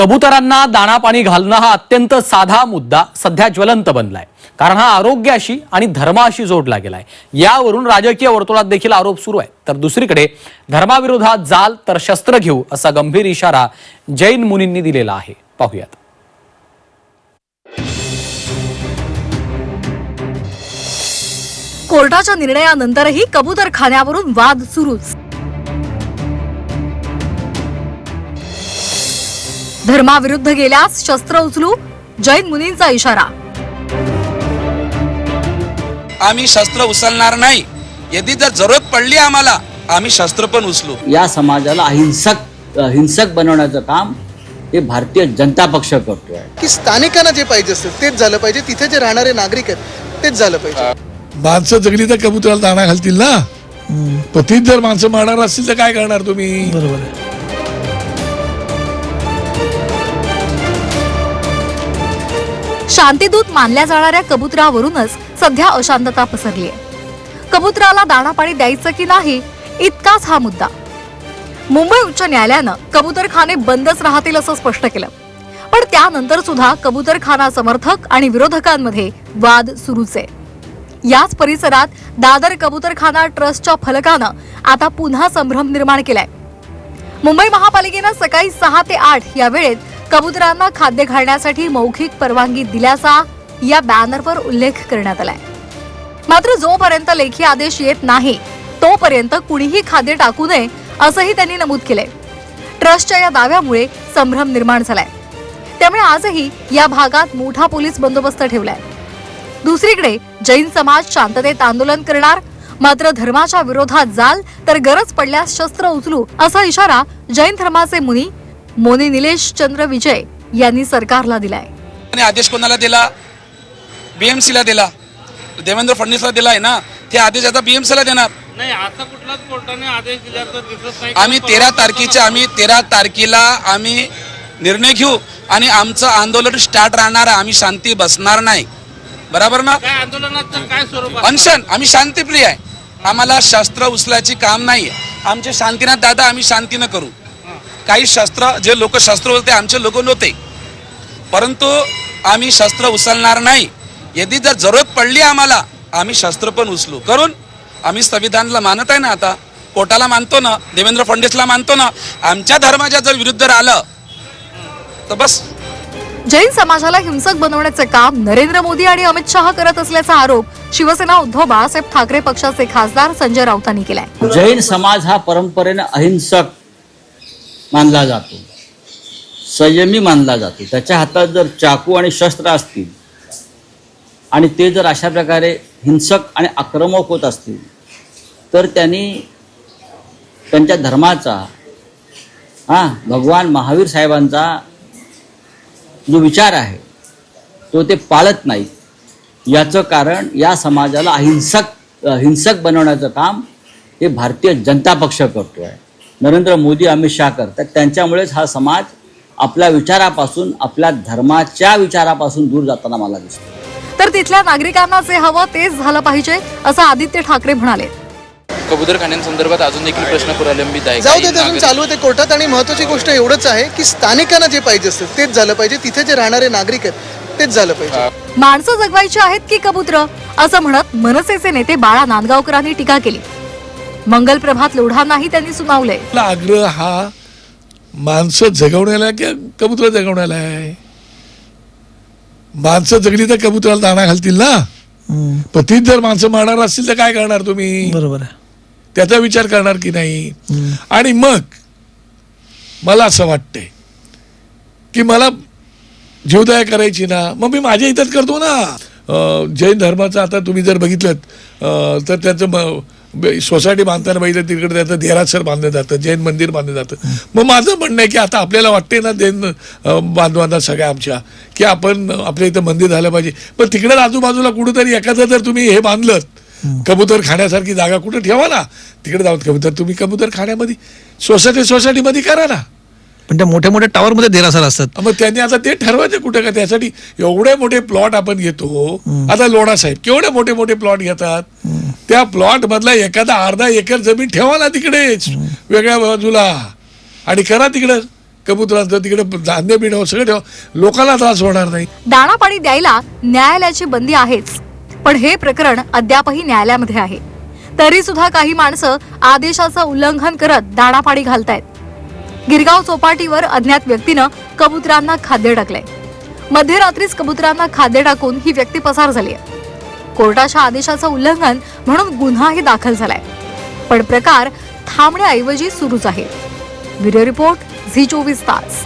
कबुतरांना दाणा पाणी घालणं हा अत्यंत साधा मुद्दा सध्या ज्वलंत बनलाय. कारण हा आरोग्याशी आणि धर्माशी जोडला गेलाय. यावरून राजकीय वर्तुळात देखील आरोप सुरू आहे. तर दुसरीकडे धर्माविरोधात जाल तर शस्त्र घेऊ असा गंभीर इशारा जैन मुनींनी दिलेला आहे. पाहूयात. कोर्टाच्या निर्णयानंतरही कबूतरखान्यावरून वाद सुरूच. धर्माविरुद्ध गेल्यास शस्त्र उचलू जैन मुनींचा इशारा. आम्ही शस्त्र उचलणार नाही. यदि जर जरूरत पडली आम्हाला आम्ही शस्त्र पण उचलू. या समाजाला अहिंसक हिंसक बनवण्याचं काम हे भारतीय जनता पक्ष करतोय. की स्थानिकांना जे पाहिजे असतं तेच झालं पाहिजे. तिथे जे राहणारे नागरिक आहेत तेच झालं पाहिजे. माणसं जगली तर कबुतराला दाणा घालतील ना? पण तीच जर माणसं मारणार असतील तर काय करणार तुम्ही? बरोबर शांतिदूत मानल्या जाणाऱ्या कबुतरावरूनच सध्या अशांतता पसरली आहे. कबुतराला दाणा पाणी द्यायचं की नाही इतकाच हा मुद्दा. मुंबई उच्च न्यायालयानं कबुतरखाने बंदच राहतील असं स्पष्ट केलं. पण त्यानंतर सुद्धा कबुतरखाना समर्थक आणि विरोधकांमध्ये वाद सुरूच आहे. याच परिसरात दादर कबुतरखाना ट्रस्टच्या फलकानं आता पुन्हा संभ्रम निर्माण केलाय. मुंबई महापालिकेनं सकाळी सहा ते आठ या वेळेत कबुतरांना खाद्य घालण्यासाठी मौखिक परवानगी दिल्याचा या बॅनरवर उल्लेख करण्यात आलाय. मात्र जोपर्यंत लेखी आदेश येत नाही तोपर्यंत कुणीही खाद्य टाकू नये असंही त्यांनी नमूद केलंय. ट्रस्टच्या या दाव्यामुळे संभ्रम निर्माण झालाय. त्यामुळे आजही या भागात मोठा पोलीस बंदोबस्त ठेवलाय. दुसरीकडे जैन समाज शांततेत आंदोलन करणार मात्र धर्माच्या विरोधात जाल तर गरज पडल्यास शस्त्र उचलू असा इशारा जैन धर्माचे मुनी मोनी निलेश चंद्र विजय यांनी सरकारला दिलाय. आणि आदेश कोणाला दिला? बीएमसी ला दिला. देवेंद्र फडणवीसला दिला आहे ना? ते आदेश आता बीएमसी ला देणार. नाही आता कुठलाच कोर्टाने आदेश दिला तर दिसत नाही आम्ही तेरा तारखेच्या आम्ही तेरा तारखेला आम्ही निर्णय घेऊ आणि आमचं आंदोलन स्टार्ट राहणार. आम्ही शांती बसणार नाही. बरोबर ना? काय आंदोलनाचं काय स्वरूप आहे? अनशन आम्ही शांतीप्रिय आहे. आम्हाला शस्त्र उचलायची काम नाही आहे आमचे शांतीनाथ दादा आम्ही शांतीनं करू. काही शस्त्र जे लोक शस्त्र होते आमचे लोक नव्हते. परंतु आम्ही शस्त्र उचलणार नाही. यदि जर जरूरत पडली आम्हाला आम्ही शस्त्र पण उचलू. करून आम्ही संविधानला मानत आहे ना आता कोर्टाला मानतो ना देवेंद्र फडणवीसला मानतो ना आमच्या धर्माच्या जर विरुद्ध राहिलं तर बस. जैन समाजाला हिंसक बनवण्याचे काम नरेंद्र मोदी आणि अमित शहा करत असल्याचा आरोप शिवसेना उद्धव बाळासाहेब ठाकरे पक्षाचे खासदार संजय राऊतांनी केलाय. जैन समाज हा परंपरेनं अहिंसक मानला जातो. संयमी मानला जातो. त्याच्या हातात जर चाकू आणि शस्त्र असतील आणि ते जर अशा प्रकारे हिंसक आणि आक्रमक होत असतील तर त्यांनी त्यांच्या धर्माचा हां भगवान महावीर साहेबांचा जो विचार आहे तो ते पाळत नाही याचं कारण या समाजाला अहिंसक हिंसक बनवण्याचं काम हे भारतीय जनता पक्ष करतो आहे नरेंद्र मोदी अमित शहा करतात त्यांच्यामुळेच हा समाज आपल्या विचारापासून आपल्या धर्माच्या विचारापासून दूर जाताना मला दिसतो. तर तिथल्या नागरिकांना जे हवं तेच झालं पाहिजे असं आदित्य ठाकरे म्हणाले. कबूतरखान्यांसंदर्भात अजून देखील प्रश्न प्रलंबित आहे. जाऊ दे ते अजून चालू आहे ते कोर्टात आणि महत्वाची गोष्ट एवढंच आहे की स्थानिकांना जे पाहिजे असतं तेच झालं पाहिजे. तिथे जे राहणारे नागरिक आहेत तेच झालं पाहिजे. माणसं जगवायची आहेत की कबूतर? असं म्हणत मनसेचे नेते बाळा नांदगावकरांनी टीका केली. मंगल प्रभात लोढांनाही त्यांनी सुनावले. आग्रह हा माणसं जगवण्याला आहे की कबुतरा जगवण्याला आहे? माणसं जगली तर कबुतराला दाणा घालतील ना? पण तीच जर माणसं मारणार असतील तर काय करणार तुम्ही? बरोबर आहे. त्याचा विचार करणार की नाही? आणि मग मला असं वाटतंय की मला जीवदया करायची ना मग मी माझ्या हितात करतो ना. जैन धर्माचं आता तुम्ही जर बघितलं तर त्याचं सोसायटी बांधताना बघितलं तिकडे त्याचं देरासर बांधलं जातं जैन मंदिर बांधलं जातं. मग माझं म्हणणं आहे की आता आपल्याला वाटते ना जैन बांधवांना सगळ्या आमच्या की आपण आपल्या इथं मंदिर झालं पाहिजे. पण तिकडे आजूबाजूला कुठंतरी एखादं जर तुम्ही हे बांधलं कबूतर खाण्यासारखी जागा कुठं ठेवा ना. तिकडे जाऊन कबूतर तुम्ही कबूतर खाण्यामध्ये सोसायटी सोसायटीमध्ये करा ना. पण त्या मोठ्या मोठ्या टावर मध्ये देरासर असतात. मग त्यांनी आता ते ठरवायचं कुठं का? त्यासाठी एवढे मोठे प्लॉट आपण घेतो. आता लोणा साहेब केवढे मोठे मोठे प्लॉट घेतात? त्या प्लॉट मधला एखादा अर्धा एकर जमीन ठेवा ना तिकडेच वेगळ्या बाजूला. आणि करा तिकडं. कबुतरांचं तिकडे धान्य बिणं सगळं ठेवा. लोकांना त्रास होणार नाही. दाणा पाणी द्यायला न्यायालयाची बंदी आहेच. पण हे प्रकरण अद्यापही न्यायालयामध्ये आहे. तरी सुद्धा काही माणसं आदेशाचं उल्लंघन करत दाणा पाणी घालतायत. गिरगाव चौपाटीवर अज्ञात व्यक्तीनं कबुतरांना खाद्य टाकलंय. मध्यरात्रीच कबुतरांना खाद्य टाकून ही व्यक्ती पसार झाली आहे कोर्टाच्या आदेशाचं उल्लंघन म्हणून गुन्हाही दाखल झालाय. पण प्रकार थांबण्याऐवजी सुरूच आहे. ब्युरो रिपोर्ट झी चोवीस तास.